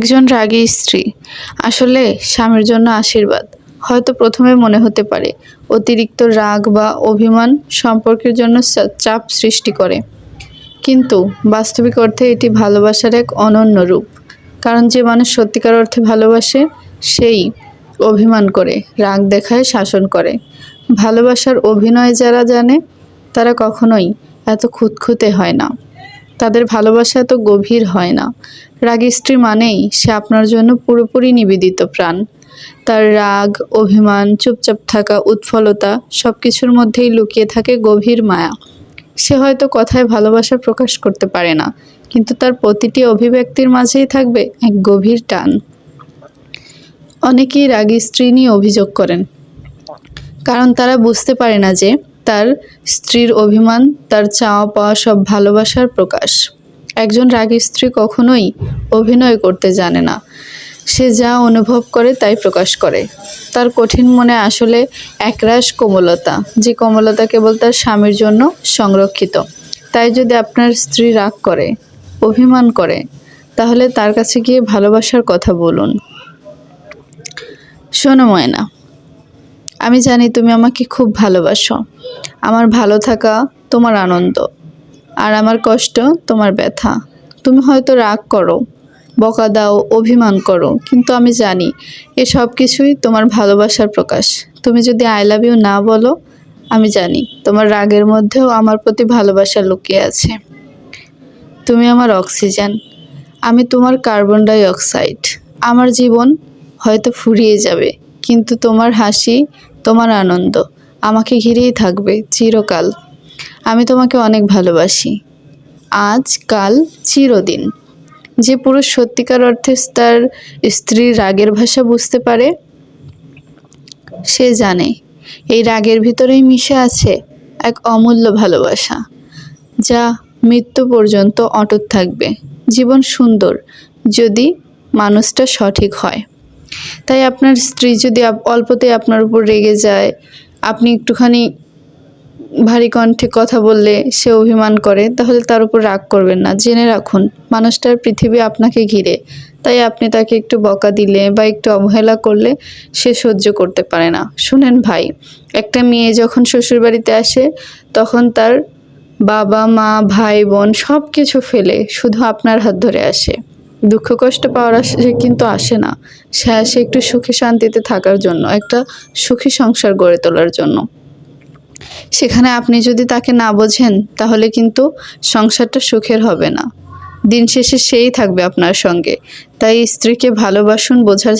একজন রাগী স্ত্রী। আসলে স্বামীর জন্য আশীর্বাদ। হয়তো প্রথমে মনে হতে পারে, অতিরিক্ত রাগ বা অভিমান সম্পর্কের জন্য চাপ সৃষ্টি করে। কিন্তু বাস্তবিক অর্থে এটি ভালোবাসার এক অনন্য রূপ। কারণ যে মানুষ সত্যিকার অর্থে ভালোবাসে, সেই অভিমান করে, রাগ দেখায়, শাসন করে। ভালোবাসার অভিনয় যারা জানে, তারা কখনোই এত খুঁতখুঁতে হয় না। তাদের ভালোবাসা এত গভীর হয় না। রাগী স্ত্রী মানেই সে আপনার জন্য পুরোপুরি নিবেদিত প্রাণ। তার রাগ, অভিমান, চুপচাপ থাকা উৎফলতা সব কিছুর মধ্যেই লুকিয়ে থাকে গভীর মায়া। সে হয়তো কথায় ভালোবাসা প্রকাশ করতে পারে না, কিন্তু তার প্রতিটি অভিব্যক্তির মাঝেই থাকবে এক গভীর টান। অনেকেই রাগী স্ত্রী নিয়ে অভিযোগ করেন, কারণ তারা বুঝতে পারে না যে তার স্ত্রীর অভিমান, তার চাওয়া পাওয়া সব ভালোবাসার প্রকাশ। একজন রাগী স্ত্রী কখনোই অভিনয় করতে জানে না। সে যা অনুভব করে তাই প্রকাশ করে। তার কঠিন মনে আসলে একরাশ কোমলতা, যে কোমলতা কেবল তার স্বামীর জন্য সংরক্ষিত। তাই যদি আপনার স্ত্রী রাগ করে, অভিমান করে, তাহলে তার কাছে গিয়ে ভালোবাসার কথা বলুন। শোনো ময়না আমি জানি তুমি আমাকে খুব ভালোবাসো। আমার ভালো থাকা তোমার আনন্দ, আর আমার কষ্ট তোমার ব্যথা। তুমি হয়তো রাগ করো, বকা দাও, অভিমান করো, কিন্তু আমি জানি এ সব কিছুই তোমার ভালোবাসার প্রকাশ। তুমি যদি আই লাভ ইউ না বলো, আমি জানি তোমার রাগের মধ্যেও আমার প্রতি ভালোবাসা লুকিয়ে আছে। তুমি আমার অক্সিজেন, আমি তোমার কার্বন ডাই অক্সাইড। আমার জীবন হয়তো ফুরিয়ে যাবে, কিন্তু তোমার হাসি তোমার আনন্দ। আমাকে ঘিরেই থাকবে চিরকাল। আমি তোমাকে অনেক ভালোবাসি। আজ, কাল চিরদিন। যে পুরুষ সত্যিকার অর্থে তার স্ত্রীর রাগের ভাষা বুঝতে পারে, সে জানে, এই রাগের ভিতরেই মিশে আছে এক অমূল্য ভালোবাসা, যা মৃত্যু পর্যন্ত অটুট থাকবে। জীবন সুন্দর, যদি মানুষটা সঠিক হয়। তাই আপনার স্ত্রী যদি অল্পতে আপনার উপর রেগে যায়, আপনি একটুখানি ভারী কণ্ঠে কথা বললে সে অভিমান করে, তাহলে তার উপর রাগ করবেন না। জেনে রাখুন, মানুষটার পৃথিবী আপনাকে ঘিরে। তাই আপনি তাকে একটু বকা দিলে বা একটু অবহেলা করলে সে সহ্য করতে পারে না। শুনেন ভাই, একটা মেয়ে যখন শ্বশুরবাড়িতে আসে, তখন তার বাবা মা ভাই বোন সব কিছু ফেলে, শুধু আপনার হাত ধরে আসে। দুঃখ কষ্ট পাওয়ার আসে কিন্তু আসে না। সে আসে একটু সুখে শান্তিতে থাকার জন্য, একটা সুখী সংসার গড়ে তোলার জন্য। সেখানে আপনি যদি তাকে না বোঝেন, তাহলে কিন্তু সংসারটা সুখের হবে না। দিন শেষে সেই থাকবে আপনার সঙ্গে। তাই স্ত্রীকে ভালোবাসুন, বোঝার